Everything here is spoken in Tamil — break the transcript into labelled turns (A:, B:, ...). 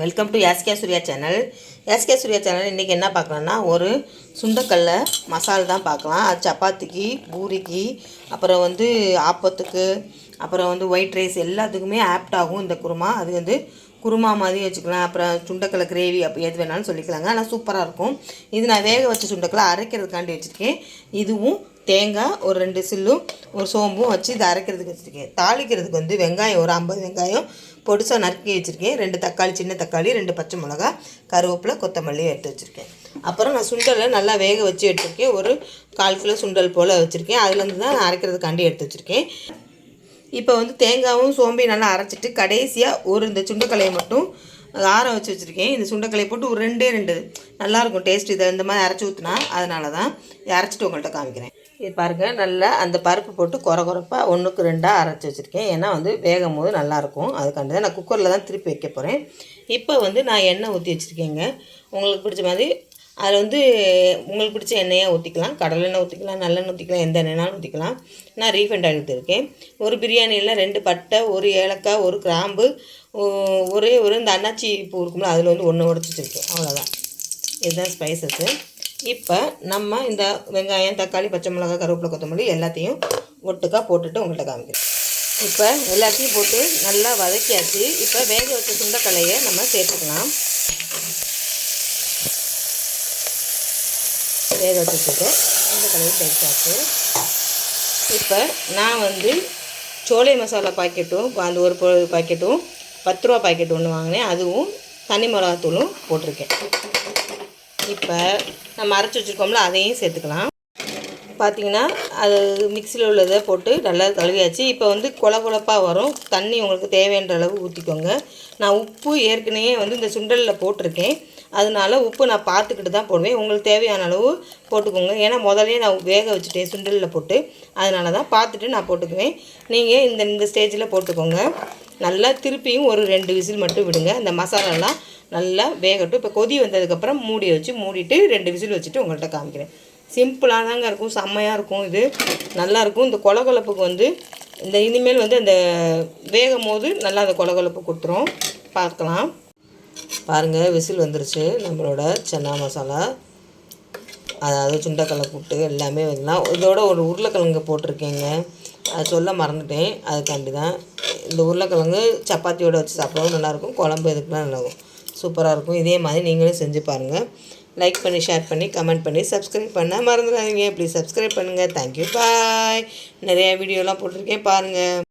A: Welcome to Yaske Surya channel Yaske Surya channel இன்றைக்கி என்ன பார்க்கலான்னா ஒரு சுண்டக்கல்ல மசால் தான் பார்க்கலாம். அது சப்பாத்திக்கு பூரிக்கு அப்புறம் வந்து ஆப்பத்துக்கு அப்புறம் வந்து ஒயிட் ரைஸ் எல்லாத்துக்குமே ஆப்ட் ஆகும் இந்த குருமா. அது வந்து குருமா மாதிரி வச்சுக்கலாம். அப்புறம் சுண்டக்கல்லை கிரேவி அப்போ எது வேணாலும் சொல்லிக்கலாங்க. ஆனால் சூப்பராக இருக்கும். இது நான் வேக வச்ச சுண்டக்கல்லை அரைக்கிறதுக்காண்டி வச்சுருக்கேன். இதுவும் தேங்காய் ஒரு ரெண்டு சில்லும் ஒரு சோம்பும் வச்சு இதை அரைக்கிறதுக்கு வச்சுருக்கேன். தாளிக்கிறதுக்கு வந்து வெங்காயம் ஒரு ஐம்பது வெங்காயம் பொடிசாக நறுக்கி வச்சுருக்கேன். ரெண்டு தக்காளி சின்ன தக்காளி ரெண்டு பச்சை மிளகா கருவேப்பிலை கொத்தமல்லி எடுத்து வச்சுருக்கேன். அப்புறம் நான் சுண்டலை நல்லா வேக வச்சு எடுத்துருக்கேன். ஒரு கால் கிலோ சுண்டல் போல் வச்சுருக்கேன். அதுலேருந்து தான் நான் அரைக்கிறதுக்காண்டி எடுத்து வச்சுருக்கேன். இப்போ வந்து தேங்காயும் சோம்பையும் நல்லா அரைச்சிட்டு கடைசியாக ஒரு இந்த சுண்டக்கலையை மட்டும் ஆற வச்சு வச்சுருக்கேன். இந்த சுண்டக்கலையை போட்டு ஒரு ரெண்டே ரெண்டு நல்லாயிருக்கும் டேஸ்ட் இதை இந்த மாதிரி அரைச்சி ஊற்றுனா அதனால தான் அரைச்சிட்டு உங்கள்கிட்ட காமிக்கிறேன். இது பாருங்கள் நல்லா அந்த பருப்பு போட்டு குறை குறைப்பாக ஒன்றுக்கு ரெண்டாக அரைச்சி வச்சுருக்கேன். ஏன்னா வந்து வேகும் போது நல்லாயிருக்கும் அதுக்காண்டி தான் நான் குக்கரில் தான் திருப்பி வைக்க போகிறேன் இப்போ வந்து நான் எண்ணெய் ஊற்றி வச்சுருக்கேங்க. உங்களுக்கு பிடிச்ச மாதிரி அதில் வந்து உங்களுக்கு பிடிச்ச எண்ணெயை ஊற்றிக்கலாம் கடலெண்ணெய் ஊற்றிக்கலாம் நல்லெண்ணெய் ஊற்றிக்கலாம் எந்த எண்ணெய்னாலும் ஊற்றிக்கலாம் நான் ரீஃபண்ட் ஆயில் ஊற்றிருக்கேன் ஒரு பிரியாணியில் ரெண்டு பட்டை ஒரு ஏலக்காய் ஒரு கிராம்பு ஒரே ஒரு இந்த அன்னாச்சி பூ இருக்கும்ல அதில் வந்து ஒன்று உடச்சி வச்சுருக்கேன். அவ்வளோதான் இதுதான் ஸ்பைசஸ்ஸு இப்போ நம்ம இந்த வெங்காயம் தக்காளி பச்சை மிளகாய் கருவேப்பிலை கொத்தமல்லி எல்லாத்தையும் ஒட்டுக்காக போட்டுட்டு உங்கள்கிட்ட காமிக்கிறேன். இப்போ எல்லாத்தையும் போட்டு நல்லா வதக்கியாச்சு. இப்போ வேக வச்ச சுண்டக்கலையை நம்ம சேர்த்துக்கலாம். வேக வச்சுட்டு சுண்டக்கலையை சேர்த்தாச்சு. இப்போ நான் வந்து சோலை மசாலா பாக்கெட்டும் அந்த ஒரு பாக்கெட்டும் பத்து ரூபா பாக்கெட் ஒன்று வாங்கினேன். அதுவும் தனி மிளகாத்தூளும் போட்டிருக்கேன். இப்போ நம்ம அரைச்சி வச்சுருக்கோம்ல அதையும் சேர்த்துக்கலாம். பார்த்தீங்கன்னா அது மிக்சியில் உள்ளதை போட்டு நல்லா கழுவியாச்சு. இப்போ வந்து கொல கொலப்பாக வரும். தண்ணி உங்களுக்கு தேவைன்ற அளவு ஊற்றிக்கோங்க நான் உப்பு ஏற்கனவே வந்து இந்த சுண்டலில் போட்டிருக்கேன். அதனால உப்பு நான் பார்த்துக்கிட்டு தான் போடுவேன். உங்களுக்கு தேவையான அளவு போட்டுக்கோங்க. ஏன்னா முதலே நான் வேக வச்சுட்டேன் சுண்டலில் போட்டு. அதனால தான் பார்த்துட்டு நான் போட்டுக்குவேன். நீங்கள் இந்த இந்த ஸ்டேஜில் போட்டுக்கோங்க. நல்லா திருப்பியும் ஒரு ரெண்டு விசில் மட்டும் விடுங்க. அந்த மசாலாலாம் நல்லா வேகட்டும். இப்போ கொதி வந்ததுக்கப்புறம் மூடி வச்சு மூடிட்டு ரெண்டு விசில் வச்சுட்டு உங்கள்கிட்ட காமிக்கிறேன். சிம்பிளாக தாங்க இருக்கும். செம்மையாக இருக்கும் இது. நல்லாயிருக்கும் இந்த கொலகொலப்புக்கு வந்து இந்த இனிமேல் வந்து அந்த வேகும் போது நல்லா அந்த கொலகொலப்பு கொடுத்துரும். பார்க்கலாம். பாருங்கள் விசில் வந்துருச்சு. நம்மளோட சன்னா மசாலா. அதாவது சுண்டக்கடலை கூட்டு எல்லாமே வைக்கலாம் இதோட ஒரு உருளைக்கிழங்கு போட்டிருக்கேங்க. அது சொல்ல மறந்துட்டேன். அதுக்காண்டி தான் இந்த உருளைக்கிழங்கு சப்பாத்தியோட வச்சு சாப்பிடவும் நல்லாயிருக்கும். குழம்பு இதுக்கெலாம் நல்லாயிருக்கும். சூப்பராக இருக்கும். இதே மாதிரி நீங்களும் செஞ்சு பாருங்கள் லைக் பண்ணி ஷேர் பண்ணி கமெண்ட் பண்ணி சப்ஸ்கிரைப் பண்ண மறந்துடாதீங்க. ப்ளீஸ் சப்ஸ்கிரைப் பண்ணுங்கள் தேங்க்யூ பாய் நிறையா வீடியோலாம் போட்டிருக்கேன். பாருங்கள்